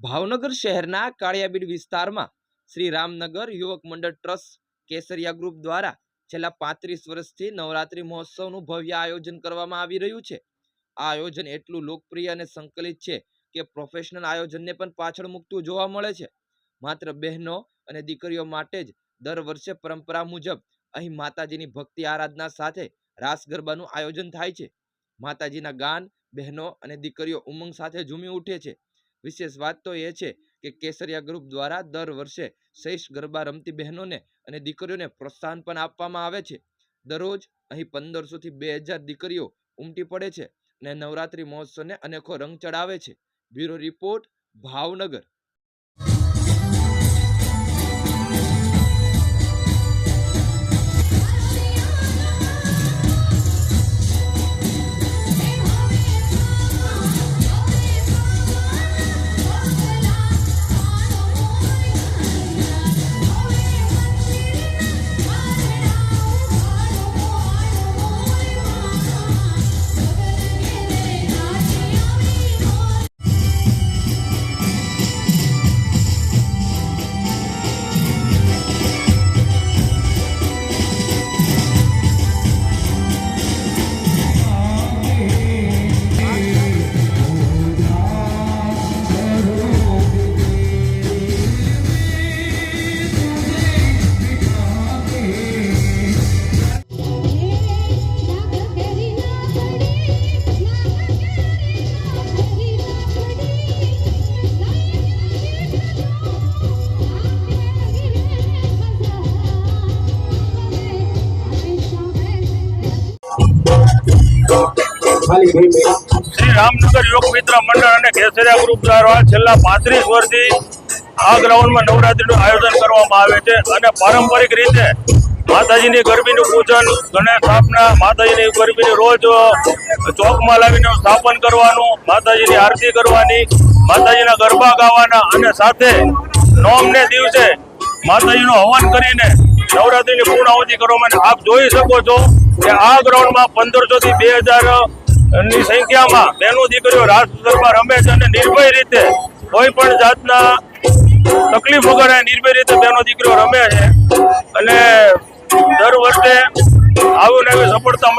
ભાવનગર શહેરના કાળિયાબીડ વિસ્તારમાં શ્રી રામનગર યુવક મંડળ ટ્રસ્ટ કેસરિયા ગ્રુપ દ્વારા છેલ્લા પાંત્રીસ વર્ષથી નવરાત્રિ મહોત્સવનું ભવ્ય આયોજન કરવામાં આવી રહ્યું છે. આ આયોજન એટલું લોકપ્રિય અને સંકલિત છે કે પ્રોફેશનલ આયોજનને પણ પાછળ મૂકતું જોવા મળે છે. માત્ર બહેનો અને દીકરીઓ માટે જ દર વર્ષે પરંપરા મુજબ અહીં માતાજીની ભક્તિ આરાધના સાથે રાસ ગરબાનું આયોજન થાય છે. માતાજીના ગાન, બહેનો અને દીકરીઓ ઉમંગ સાથે ઝૂમી ઉઠે છે. વિશેષ વાત તો એ છે કે કેસરિયા ગ્રુપ દ્વારા દર વર્ષે શ્રેષ્ઠ ગરબા રમતી બહેનોને અને દીકરીઓને પ્રોત્સાહન પણ આપવામાં આવે છે. દરરોજ અહીં પંદરસોથી બે હજાર દીકરીઓ ઉમટી પડે છે અને નવરાત્રિ મહોત્સવને અનેકો રંગ ચડાવે છે. Bureau report, Bhavnagar. Shri Ramnagar Yog Mitra મંડળ અને કેસરિયા ગ્રુપ દ્વારા છેલ્લા પાંત્રીસ વર્ષથી આ ગ્રાઉન્ડમાં નવરાત્રીનું આયોજન કરવામાં આવે છે અને પારંપરિક રીતે માતાજીની ગરબીનું પૂજન, ગણેશ સ્થાપના, માતાજીની ગરબીની રોજ ચોકમાં લાવીને સ્થાપન કરવાનું, માતાજીની આરતી કરવાની, માતાજીના ગરબા ગાવાના અને સાથે નોમને દિવસે માતાજીનું હવન કરીને નવરાત્રીની કરવામાં માટે આપ જોઈ શકો છો કે આ ગ્રાઉન્ડમાં પંદરસો થી બે હજારની સંખ્યામાં બહેનો દીકરીઓ ગરબા રમે છે અને નિર્ભય રીતે કોઈ પણ જાતના તકલીફ વગર નિર્ભય રીતે બહેનો દીકરીઓ રમે છે. અને દર વર્ષે આવું ને સફળતા મળે